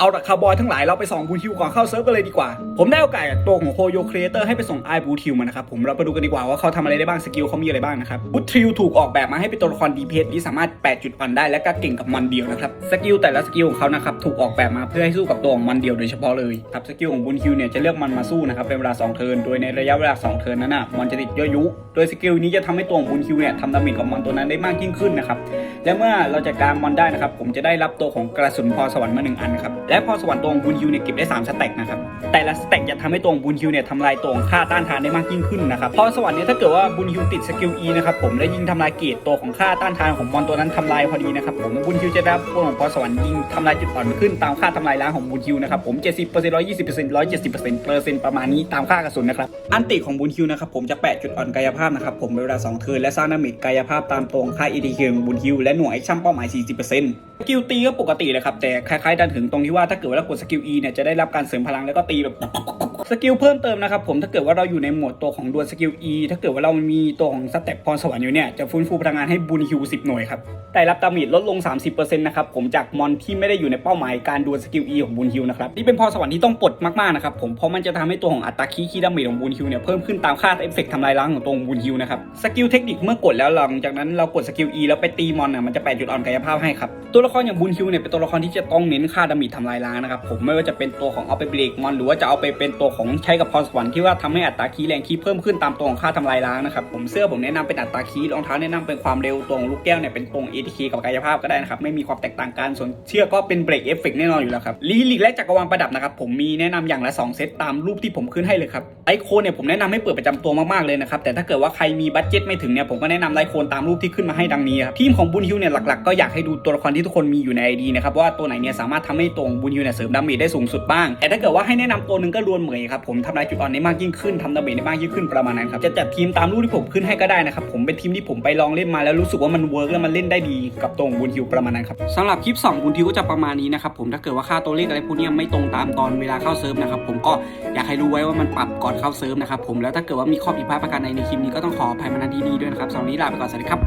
เอาละคาร์บอยทั้งหลายเราไปส่องบูทิวก่อนเข้าเซิร์ฟกันเลยดีกว่า ผมได้โอกาสตัวของโคโยครีเอเตอร์ให้ไปส่งไอบูทิวมานะครับ ผมเราไปดูกันดีกว่าว่าเขาทำอะไรได้บ้างสกิลเขามีอะไรบ้างนะครับบูทิวถูกออกแบบมาให้เป็นตัวละครดีเพสที่สามารถ 8 จุดอ่อนได้และก็เก่งกับมันเดียวนะครับสกิลแต่ละสกิลของเขานะครับถูกออกแบบมาเพื่อให้สู้กับตัวของมันเดียวโดยเฉพาะเลยครับสกิลของบูทิวเนี่ยจะเลือกมันมาสู้นะครับเป็นเวลา2เทิร์นโดยในระยะเวลา2เทิร์นนั้นน่ะมันจะติดย่อยุโดยสกิลนี้จะทำให้ตัวของบูทิวเนี่ยทำดาเมจกับมอนตัวนั้นได้มากยิ่งขึ้นนะครับและเมื่อเราจัดการมอนได้นะครับผมจะได้รับตัวของกระสุนพรสวรรค์มาหนึ่งอันครับและพรสวรรค์ตัวของบุญฮิวเนี่ยเก็บได้3สเต็กนะครับแต่ละสเต็กจะทำให้ตัวของบุญฮิวเนี่ยทำลายตัวของค่าต้านทานได้มากยิ่งขึ้นนะครับพรสวรรค์เนี่ยถ้าเกิดว่าบุญฮิวติดสกิล E นะครับผมและยิงทำลายเกรดตัวของค่าต้านทานของมอนตัวนั้นทำลายพอดีนะครับผมบุญฮิวจะได้รับตัวของพรสวรรค์ยิงทำลายจุดอ่อนขึ้นตามค่าทำลายล้างของบุญฮิวนะครับผม70% 120% 170%เปอร์เซ็นต์ประมาณนี้ตามค่ากระสุนนะครับอันติของบุญฮิวนะครับผมจะแปะจุดอ่อนกายภาพนะครับผมเวลา2เทิร์นและสร้างดาเมจกายภาพตามตรงค่า EDQ ของบุญฮิวและหน่วยชั่นเป้าหมาย40%สกิลตีก็ปกติเลยครับแต่คล้ายๆดันถึงตรงที่ว่าถ้าเกิดว่าเรากดสกิล E เนี่ยจะได้รับการเสริมพลังแล้วก็ตีแบบ สกิลเพิ่มเติมนะครับผมถ้าเกิดว่าเราอยู่ในโหมดตัวของดวลสกิล E ถ้าเกิดว่าเรามีตัวของสเต็ปพรสวรรค์อยู่เนี่ยจะฟื้นฟูพลังงานให้บุญฮิว10 หน่วยครับแต่รับดาเมจลดลง 30%นะครับผมจากมอนที่ไม่ได้อยู่ในเป้าหมายการดวลสกิล E ของบุญฮิวนะครับนี่เป็นพรสวรรค์ที่ต้องปลดมากๆนะครับผมเพราะมันจะทำให้ตัวของอัตราคีคีดาเมจของบุญฮิวเนี่ยเพิ่มขึ้นตามค่าเอฟเฟกต์ทำลายล้างของตัวของบุญฮิวนะครับสกิลเทคนิคเมื่อกดแล้วหลังจากนั้นเรากดสกิล E แล้วไปตีมอนน่ะมันจะแปะจุดอ่อนกายภาพให้ครับตัวละครอย่างบุญฮิวเนี่ยเป็นตัวละครที่จะต้องเน้นค่าดาเมจทำลายล้างนะครับผมไม่ว่าจะเป็นตัวของเอาไปเบรกมอนหรือว่าจะเอาไปเป็นตัวของใช้กับพรสวรรค์ที่ว่าทำให้อัตราคีแรงคีเพิ่มขึ้นตามตัวของค่าทำลายล้างนะครับผมเสื้อผมแนะนำเป็นอัตราคีรองเท้าแนะนำเป็นความเร็วตรงลูกแก้วเนี่ยเป็นตรง ATK กับกายภาพก็ได้นะครับไม่มีความแตกต่างกันส่วนเชือกก็เป็นเบรกเอฟเฟกแน่นอนอยู่แล้วครับลีลิกและจักรวาลประดับนะครับผมมีแนะนำอย่างละ 2 เซตตามรูปที่ผมขึ้นให้เลยครับไอโคนเนี่ยผมแนะนำให้เปิดประจำตัวมากๆเลยนะครับแต่ถ้าเกิดว่าใครมีบัตเจ็ตไม่ถึงเนี่ยผมก็แนะนำไอโคนตามรูปที่ขึ้นมาให้ดังนี้ครับทีมของบุญฮิวเนี่ยหลักๆก็อยากให้ดูตัวละครที่ทุกคนมีอยู่ใน ID นะครับว่าตัวไหนเนี่ยสามารถทำให้ตัวของบุญฮิวเนี่ยเสริมดาเมจได้สูงสุดบ้างแต่ถ้าเกิดว่าให้แนะนำตัวหนึ่งก็รวนเหมยครับผมทำลายจุดอ่อนได้มากยิ่งขึ้นทำดาเมจได้มากยิ่งขึ้นประมาณนั้นครับจะจัดทีมตามรูปที่ผมขึ้นให้ก็ได้นะครับผมเป็นทีมที่ผมไปลองเล่นมาแล้วรู้สึกว่ามันเวิร์กแล้วมันเล่นได้ดีกับตัวของบุญฮิวประมาณนั้นครับสำหรับคลิป2บุญฮิวก็จะประมาณนี้นะครับผมถ้าเกิดว่าค่าตัวเลขอะไรพวกนี้ไม่ตรงตามตอนเวลาเข้าเซิร์ฟนะครับผมก็อยากให้รู้ไว้ว่ามันปรับก่อนเข้าเซิร์ฟนะครับผมแล้วถ้าเกิดว่ามีข้อผิดพลาดประการใดในคลิปนี้ก็ต้องขออภัยมาณที่นี้ด้วยนะครับสำหรับนี้ลาไปก่อนสวัสดีครับ